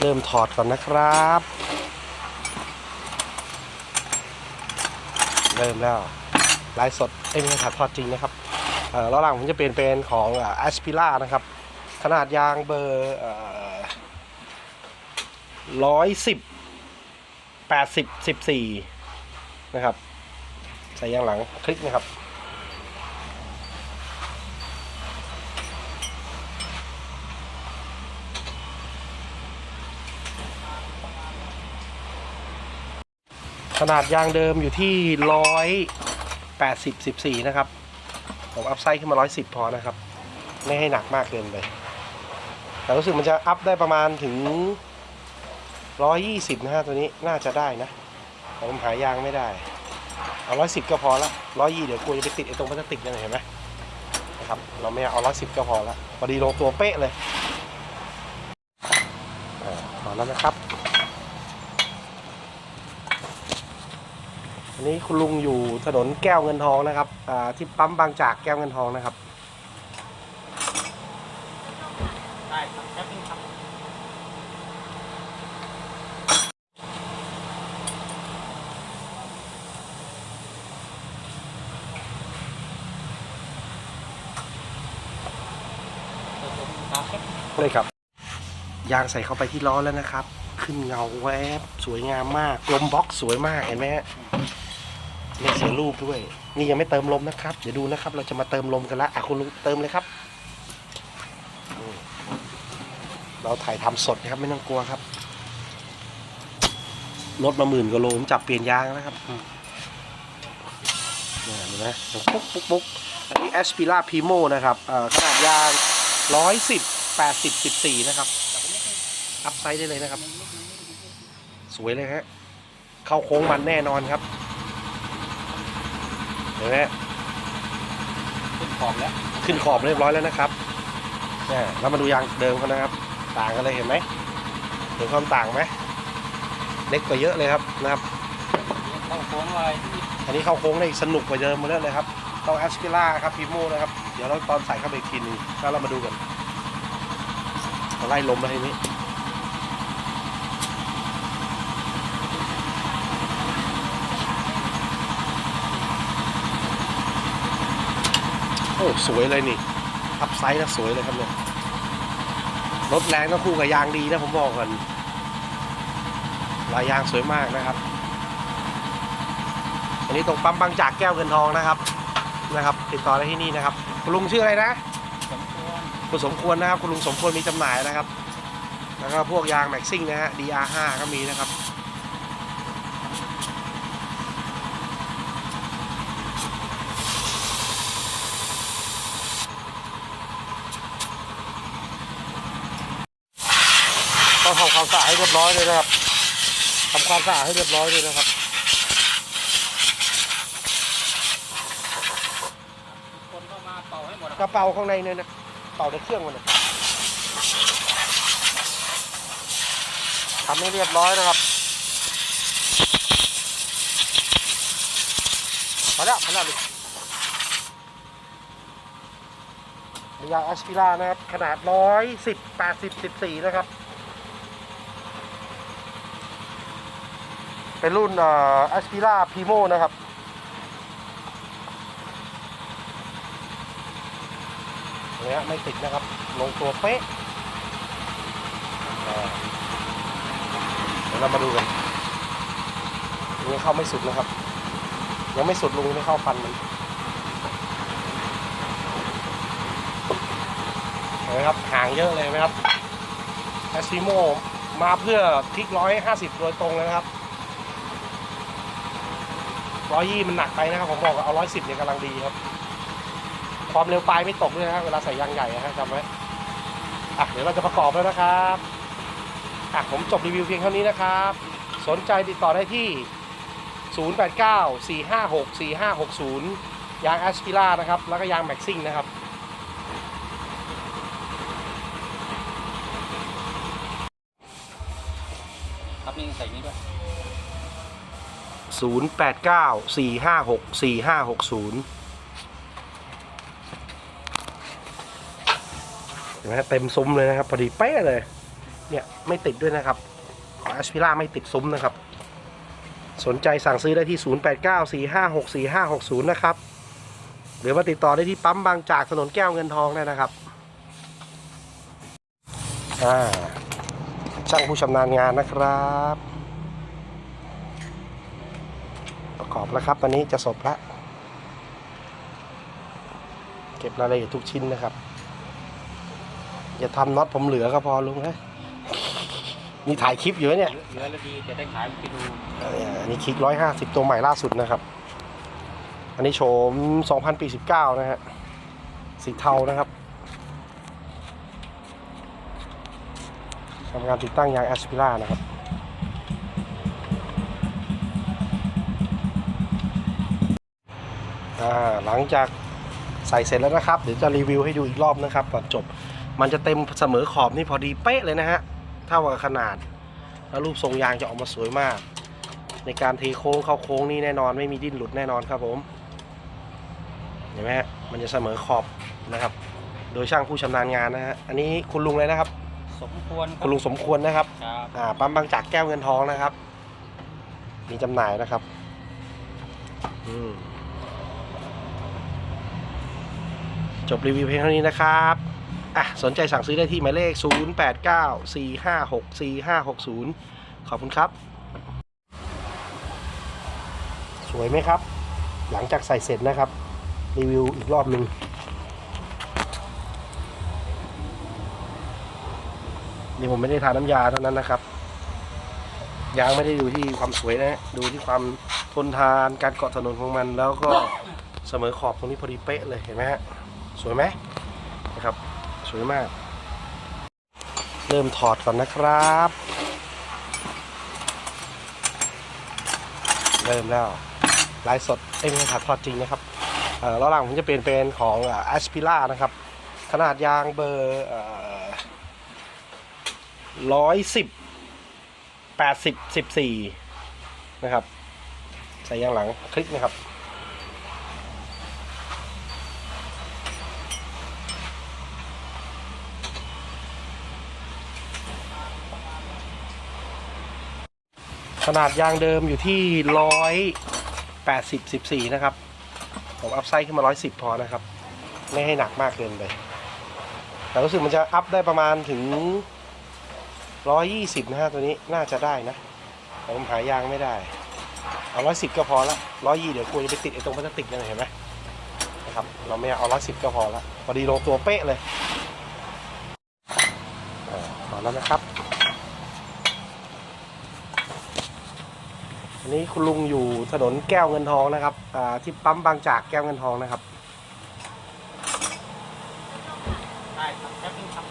เริ่มถอดก่อนนะครับ เริ่มแล้วลฟ์สดเอ้ยไม่ใช่ถ่ายทอดจริงนะครับล้อหลังผมจะเปลี่ยนเป็นของแอสพิล่านะครับ ขนาดยางเบอร์ร้อยสิบแปดสิบสิบสี่นะครับ ใส่ยางหลังคลิกนะครับ ขนาดยางเดิมอยู่ที่ร้อยแปดสิบสิบสี่นะครับ ผมอัพไซด์ขึ้นมาร้อยสิบพอนะครับ ไม่ให้หนักมากเกินไป แต่รู้สึกมันจะอัพได้ประมาณถึงร้อยยี่สิบนะฮะตัวนี้น่าจะได้นะแต่ผมหายางไม่ได้ เอาร้อยสิบก็พอละร้อยยี่เดี๋ยวกลัวจะไปติดไอ้ตรงพลาสติกนั่นเห็นไหมนะครับ เราไม่เอาร้อยสิบก็พอละพอดีลงตัวเป๊ะเลยอ่าพอแล้วนะครับ อันนี้คุณลุงอยู่ถนนแก้วเงินทองนะครับอ่าที่ปั๊มบางจากแก้วเงินทองนะครับได้ครับแป๊บนึงครับเลยครับ ยางใส่เข้าไปที่ล้อแล้วนะครับ ขึ้นเงาแวบสวยงามมากลมบล็อกสวยมากเห็นไหมฮะมีเสีย รูปด้วย นี่ยังไม่เติมลมนะครับ เดี๋ยวดูนะครับ เราจะมาเติมลมกันละอะคุณลุงเติมเลยครับ เราถ่ายทำสดนะครับ ไม่ต้องกลัวครับ รถมาหมื่นกว่าโลผมจับเปลี่ยนยางนะครับเนี่เห็นไหมปุ๊กปุ๊กปุ๊กอันนี้ a s p i r a Primo นะครับขนาดยางร้อยสิบแปดสิบสิบสี่นะครับ อัพไซด์ได้เลยนะครับ สวยเลยฮะเข้าโค้งมันแน่นอนครับ นไหมฮะขึ้นขอบแล้วขึ้นขอบเรียบร้อยแล้วนะครับเนี่ยเรามาดูยางเดิมกันนะครับ ต่างกันเลยเห็นไหมเห็นความต่างไหมเล็กกว่าเยอะเลยครับนะครับต้องโค้งเลยที่อันนี้เข้าโค้งได้สนุกกว่าเดิมมาเยอะเลยครับต้องแอสพิล่าครับพีโมนะครับ เดี๋ยวเราตอนใส่เข้าไปอีกทีหนึงแล้วเรามาดูกันเราไล่ลมมาทีนี้ อ้สวยเลยนี่อัพไซด์นะสวยเลยครับเนี่ยรถแรงก็คู่กับยางดีนะผมบอกกันลายยางสวยมากนะครับ อันนี้ตรงปั๊มบางจากแก้วเงินทองนะครับนะครับ ติดต่อได้ที่นี่นะครับคุณลุงชื่ออะไรนะสมควรคุณสมควรนะครับคุณลุงสมควรมีจำหน่ายนะครับ แล้วก็พวกยางแม็กซิ่งนะฮะ DR5 ก็มีนะครับ ทำความสะอาดให้เรียบร้อยเลยนะครับทำความสะอาดให้เรียบร้อยเลยนะครับ คนเข้ามาเป่าให้หมดกระเป๋าข้างในเนี่ยนะเป่าในเครื่องมันนะทำให้เรียบร้อยนะครับพอแล้วพอแล้วลูกยางแอสพิล่านะครับ ขนาดร้อยสิบแปดสิบสิบสี่นะครับ เป็นรุ่นเอ่อแอสพิล่าพีโมนะครับ เนี้ยไม่ติดนะครับ ลงตัวเป๊ะเดี๋ยวเรามาดูกันยังเข้าไม่สุดนะครับ ยังไม่สุดลุงไม่เข้าฟันมันเห็นไหมครับห่างเยอะเลยไหมครับแอสซิโมมาเพื่อทิกร้อยห้าสิบโดยตรงเลยนะครับ ร้อยยี่มันหนักไปนะครับผมบอกเอาร้อยสิบเนี่ยกำลังดีครับ ความเร็วปลายไม่ตกด้วยนะเวลาใส่ยางใหญ่นะฮะจำไว้อะเดี๋ยวเราจะประกอบแล้วนะครับอะผมจบรีวิวเพียงเท่านี้นะครับ สนใจติดต่อได้ที่ 089 456 4560 ยางแอสปิล่านะครับ แล้วก็ยางแม็กซิ่งนะครับนี่ใส่นี้ด้วย 089 456 4560เห็นไหมเต็มซุ้มเลยนะครับ พอดีเป๊ะเลย เนี่ยไม่ติดด้วยนะครับของแอสพิล่าไม่ติดซุ้มนะครับ สนใจสั่งซื้อได้ที่ 0894564560 นะครับ หรือมาติดต่อได้ที่ปั๊มบางจากถนนแก้วเงินทองได้นะครับอ่าช่างผู้ชำนาญงานนะครับ ประ กอบแล้วครับ ตอนนี้จะสบแล้วเก็บรายละเอียดทุกชิ้นนะครับ อย่าทำน็อตผมเหลือก็พอลุงเฮ้ยนี่ถ่ายคลิปอยู่เนี่ยเหลือแล้วดีจะได้ขายไปดูเอออันนี้คลิกร้อยห้าสิบตัวใหม่ล่าสุดนะครับ อันนี้โฉมสองพันปีสิบเก้านะฮะสีเทานะครับทำงานติดตั้งยางแอสพิล่านะครับ หลังจากใส่เสร็จแล้วนะครับ เดี๋ยวจะรีวิวให้ดูอีกรอบนะครับก่อนจบ มันจะเต็มเสมอขอบนี่พอดีเป๊ะเลยนะฮะเท่ากับขนาด แล้วรูปทรงยางจะออกมาสวยมาก ในการเทโค้งเข้าโค้งนี่แน่นอนไม่มีดิ้นหลุดแน่นอนครับผมเห็นไหมฮะมันจะเสมอขอบนะครับ โดยช่างผู้ชำนาญงานนะฮะอันนี้คุณลุงเลยนะครับ สมควรคุณลุงสมควรนะครับครับอ่าปั๊มบางจากแก้วเงินทองนะครับ มีจำหน่ายนะครับ อืม จบรีวิวเพียงเท่านี้นะครับอะสนใจสั่งซื้อได้ที่หมายเลข 0894564560 ขอบคุณครับ สวยไหมครับ หลังจากใส่เสร็จนะครับ รีวิวอีกรอบหนึ่งนี่ผมไม่ได้ทาน้ำยาเท่านั้นนะครับ ยางไม่ได้ดูที่ความสวยนะ ดูที่ความทนทานการเกาะถนนของมัน แล้วก็เสมอขอบตรงนี้พอดีเป๊ะเลยเห็นไหมฮะ สวยไหมนะครับ สวยมาก เริ่มถอดก่อนนะครับ เริ่มแล้วลฟ์สดเอ้ยไม่ใช่ถ่ายทอดจริงนะครับเออล้อหลังผมจะเปลี่ยนเป็นของแอสพิล่านะครับ ขนาดยางเบอร์ร้อยสิบแปดสิบสิบสี่นะครับ ใส่ยางหลังคลิกนะครับ ขนาดยางเดิมอยู่ที่ร้อยแปดสิบสิบสี่นะครับ ผมอัพไซด์ขึ้นมาร้อยสิบพอนะครับ ไม่ให้หนักมากเกินไปแต่รู้สึกมันจะอัพได้ประมาณถึงร้อยยี่สิบนะฮะตัวนี้น่าจะได้นะแต่ผมหายางไม่ได้ เอาร้อยสิบก็พอละร้อยยี่เดี๋ยวกลัวจะไปติดไอ้ตรงพลาสติกนั่นเห็นไหมนะครับเราไม่เอาร้อยสิบก็พอละพอดีลงตัวเป๊ะเลยอ่าพอแล้วนะครับ อันนี้คุณลุงอยู่ถนนแก้วเงินทองนะครับที่ปั๊มบางจากแก้วเงินทองนะครับได้ครับแป๊บนึงครับ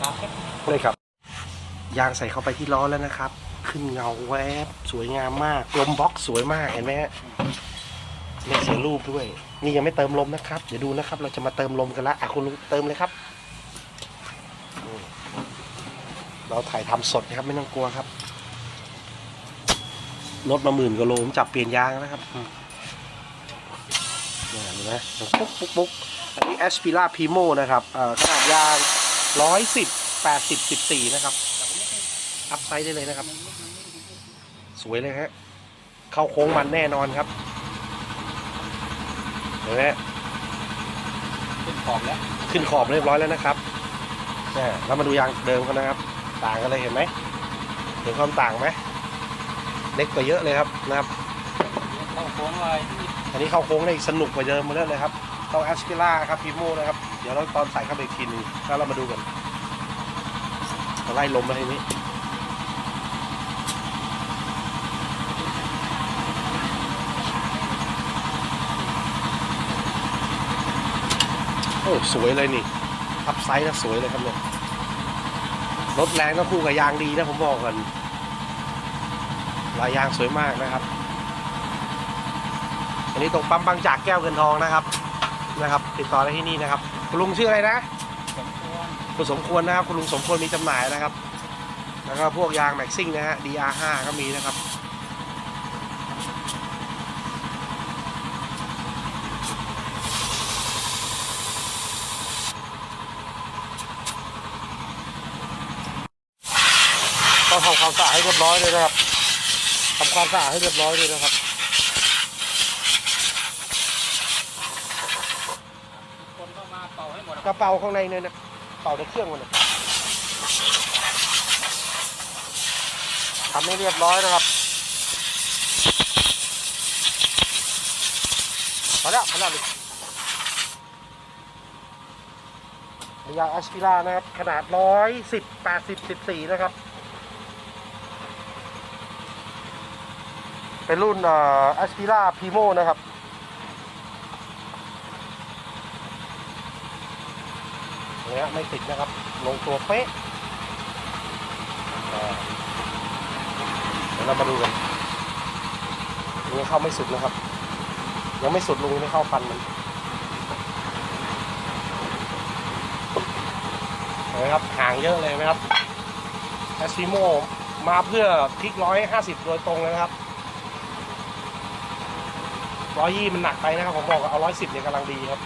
ครับเลยครับ ยางใส่เข้าไปที่ล้อแล้วนะครับ ขึ้นเงาแวบ สวยงามมากลมบล็อกสวยมากเห็นไหมฮะ เนี่ยเสียรูปด้วย นี่ยังไม่เติมลมนะครับ เดี๋ยวดูนะครับ เราจะมาเติมลมกันละอะคุณลุงเติมเลยครับ เราถ่ายทำสดนะครับ ไม่ต้องกลัวครับ รถมาหมื่นกว่าโลผมจับเปลี่ยนยางนะครับเนี่ยเห็นไหมปุ๊กปุ๊กปุ๊กอันนี้แอสปิล่าพีโมนะครับขนาดยางร้อยสิบแปดสิบสิบสี่นะครับ อัพไซด์ได้เลยนะครับ สวยเลยฮะ เข้าโค้งมันแน่นอนครับ ไหมขึ้นขอบแล้วขึ้นขอบเรียบร้อยแล้วนะครับเนี่ยเรามาดูยางเดิมกันนะครับ ต่างกันเลยเห็นไหมเห็นความต่างไหมเล็กกว่าเยอะเลยครับนะครับ เข้าโค้งเลยที่อันนี้เข้าโค้งได้สนุกกว่าเดิมมาเรื่อยเลยครับ ต้องแอสพิล่าครับพีโมนะครับ เดี๋ยวเราตอนใส่เข้าไปอีกทีหนึงแล้วเรามาดูกันเราไล่ลมมาทีนี้ อ้สวยเลยนี่อัพไซด์นะสวยเลยครับเนี่ยรถแรงก็คู่กับยางดีนะผมบอกกันลายยางสวยมากนะครับ อันนี้ตรงปั๊มบางจากแก้วเงินทองนะครับนะครับ ติดต่อได้ที่นี่นะครับ คุณลุงชื่ออะไรนะสมควรคุณสมควรนะครับ คุณลุงสมควรมีจำหน่ายนะครับ แล้วก็พวกยางแม็กซิ่งนะฮะ DR5 ก็มีนะครับ ทำความสะอาดให้เรียบร้อยเลยนะครับทำความสะอาดให้เรียบร้อยเลยนะครับคนเข้ามาเป่าให้หมดกระเป๋าข้างในเนี่ยนะเป่าในเครื่องมันนะทำให้เรียบร้อยนะครับพอแล้วพอแล้วเลยยางแอสพิลานะครับ ขนาดร้อยสิบแปดสิบสิบสี่นะครับ เป็นรุ่นอ่อแอสพิล่าพีโมนะครับ เนี้ยไม่ติดนะครับ ลงตัวเป๊ะเดี๋ยวเรามาดูกันยังเข้าไม่สุดนะครับ ยังไม่สุดลุงไม่เข้าฟันมันเห็นไหมครับห่างเยอะเลยไหมครับแอสซิโมมาเพื่อพลิกร้อยห้าสิบโดยตรงเลยนะครับ ร้อยยี่มันหนักไปนะครับผมบอกเอาร้อยสิบเนี่ยกำลังดีครับ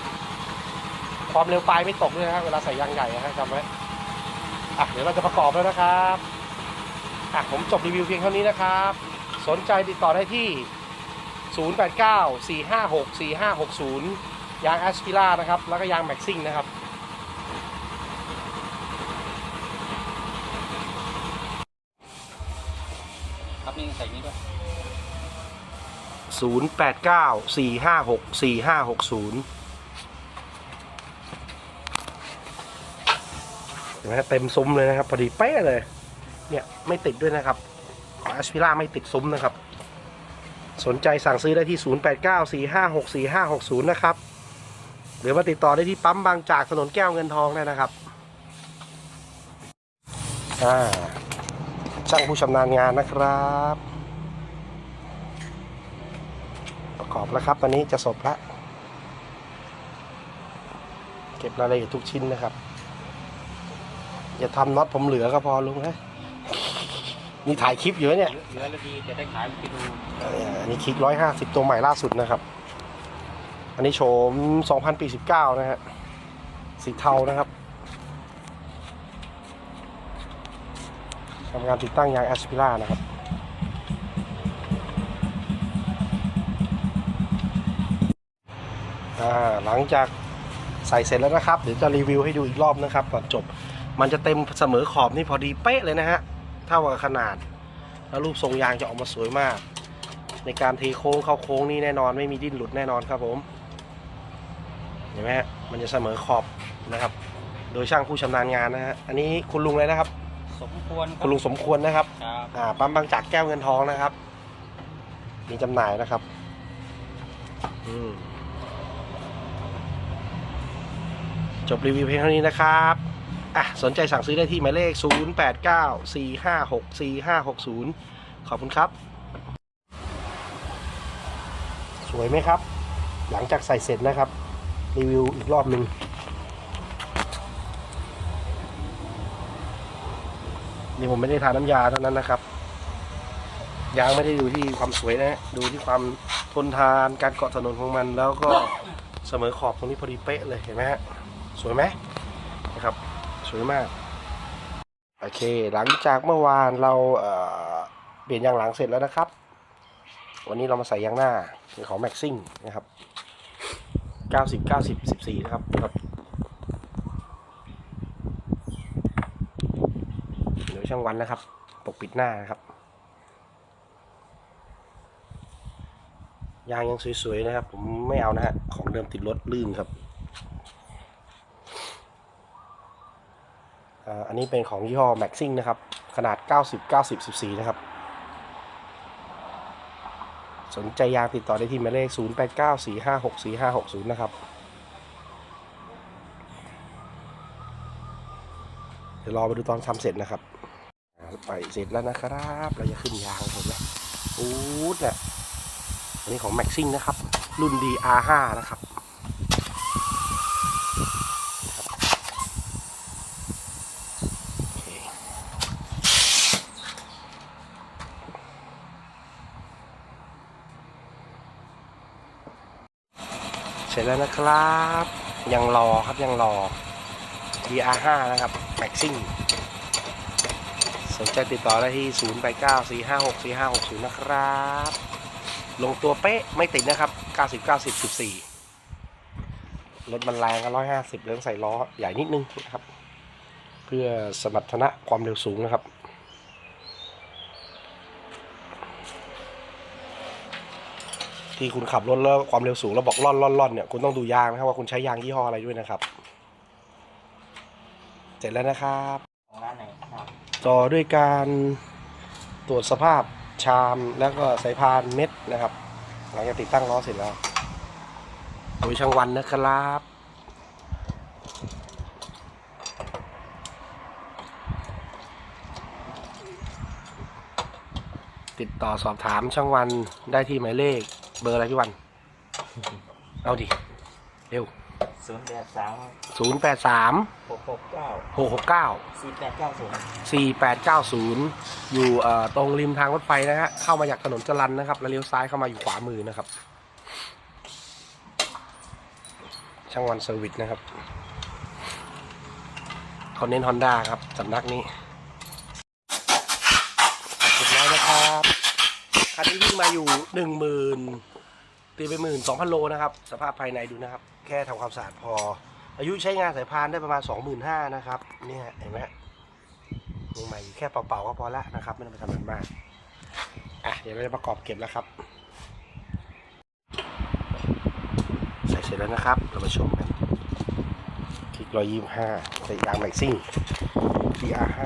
ความเร็วปลายไม่ตกด้วยนะครับเวลาใส่ยางใหญ่นะฮะจำไว้อะเดี๋ยวเราจะประกอบแล้วนะครับอะผมจบรีวิวเพียงเท่านี้นะครับ สนใจติดต่อได้ที่ 089 456 4560 ยางแอสพิล่านะครับ แล้วก็ยางแม็กซิ่งนะครับครับนี่ใส่นี้ด้วย 089 456 4560เห็นไหมเต็มซุ้มเลยนะครับ พอดีเป๊ะเลย เนี่ยไม่ติดด้วยนะครับของแอสพิล่าไม่ติดซุ้มนะครับ สนใจสั่งซื้อได้ที่ 0894564560 นะครับ หรือมาติดต่อได้ที่ปั๊มบางจากถนนแก้วเงินทองได้นะครับอ่าช่างผู้ชำนาญงานนะครับ ประกอบแล้วครับวันนี้จะสบแล้วเก็บรายละเอียดทุกชิ้นนะครับ อย่าทำน็อตผมเหลือก็พอลุงนะนี่ถ่ายคลิปอยู่นะเนี่ยเหลือแล้วดีจะได้ขายไปดูเอ่ออันนี้คลิกร้อยห้าสิบตัวใหม่ล่าสุดนะครับ อันนี้โฉมสองพันปีสิบเก้านะฮะสีเทานะครับทำงานติดตั้งยางแอสพิล่านะครับ หลังจากใส่เสร็จแล้วนะครับ เดี๋ยวจะรีวิวให้ดูอีกรอบนะครับก่อนจบ มันจะเต็มเสมอขอบนี่พอดีเป๊ะเลยนะฮะ เท่ากับขนาด แล้วรูปทรงยางจะออกมาสวยมาก ในการเทโค้งเข้าโค้งนี่แน่นอนไม่มีดิ้นหลุดแน่นอนครับผม เห็นไหมฮะ มันจะเสมอขอบนะครับ โดยช่างผู้ชำนาญงานนะฮะ อันนี้คุณลุงเลยนะครับ สมควรคุณลุงสมควรนะครับครับอ่า ปั๊มบางจากแก้วเงินทองนะครับ มีจำหน่ายนะครับ อืม จบรีวิวเพียงเท่านี้นะครับอะสนใจสั่งซื้อได้ที่หมายเลข 0894564560 ขอบคุณครับ สวยไหมครับ หลังจากใส่เสร็จนะครับ รีวิวอีกรอบหนึ่งนี่ผมไม่ได้ทาน้ำยาเท่านั้นนะครับ ยางไม่ได้ดูที่ความสวยนะ ดูที่ความทนทานการเกาะถนนของมัน แล้วก็เสมอขอบตรงนี้พอดีเป๊ะเลยเห็นไหมฮะ สวยไหมนะครับสวยมากโอเค หลังจากเมื่อวานเราเเปลี่ยนยางหลังเสร็จแล้วนะครับ วันนี้เรามาใส่ยางหน้าเป็นของแม็กซิ่งนะครับ90 90 14 นะครับครับเดี๋ยวช่างวันนะครับ ปกปิดหน้านะครับ ยางยังสวยๆนะครับ ผมไม่เอานะฮะของเดิมติดรถลื่นครับ อันนี้เป็นของยี่ห้อ Maxing นะครับ ขนาด 90 90 14 นะครับ สนใจยางติดต่อได้ที่หมายเลข 0894564560 นะครับ เดี๋ยวรอมาดูตอนทำเสร็จนะครับ ไปเสร็จแล้วนะครับ เราจะขึ้นยางเห็นไหมอูดเนี่ยอันนี้ของ Maxing นะครับ รุ่น DR5 นะครับ โอเค เสร็จแล้วนะครับ ยังรอครับยังรอ DR5 นะครับ Maxing สนใจติดต่อได้ที่ 0 8 9 4 5 6 4 5 6 0 นะครับ ลงตัวเป๊ะไม่ติดนะครับ 90 90 14 รถมันแรงก็150 เรื่องใส่ล้อใหญ่นิดนึงนะครับ เพื่อสมรรถนะความเร็วสูงนะครับ ที่คุณขับรถแล้วความเร็วสูงแล้วบอกล่อนล่อนล่อนเนี่ยคุณต้องดูยางนะครับว่าคุณใช้ยางยี่ห้ออะไรด้วยนะครับ เสร็จแล้วนะครับของร้านไหนครับต่อด้วยการตรวจสภาพชามแล้วก็สายพานเม็ดนะครับ หลังจากติดตั้งล้อเสร็จแล้วโดยช่างวันนะครับติดต่อสอบถามช่างวันได้ที่หมายเลข เบอร์อะไรพี่วัน เอาดิ เร็วศูนย์แปดสามศูนย์แปดสามหกหกเก้าหกหกเก้าสี่แปดเก้าศูนย์4890อยู่เอ่อตรงริมทางรถไฟนะฮะ เข้ามาจากถนนจรันนะครับ แล้วเลี้ยวซ้ายเข้ามาอยู่ขวามือนะครับ ช่างวันเซอร์วิสนะครับเขาเน้นฮอนด้าครับสำนักนี้เรียบร้อยนะครับ คันนี้วิ่งมาอยู่หนึ่งหมื่นตีไปหมื่นสองพันโลนะครับ สภาพภายในดูนะครับ แค่ทำความสะอาดพอ อายุใช้งานสายพานได้ประมาณสองหมื่นห้านะครับ เนี่ยเห็นไหมยังใหม่อยู่แค่เป่าๆก็พอละนะครับ ไม่ต้องไปทำมันมาก อะ เดี๋ยวเราจะประกอบเก็บแล้วครับ ใส่เสร็จแล้วนะครับ เรามาชมกันคลิกร้อยยี่ห้าใส่ยางแม็กซิ่ง DR5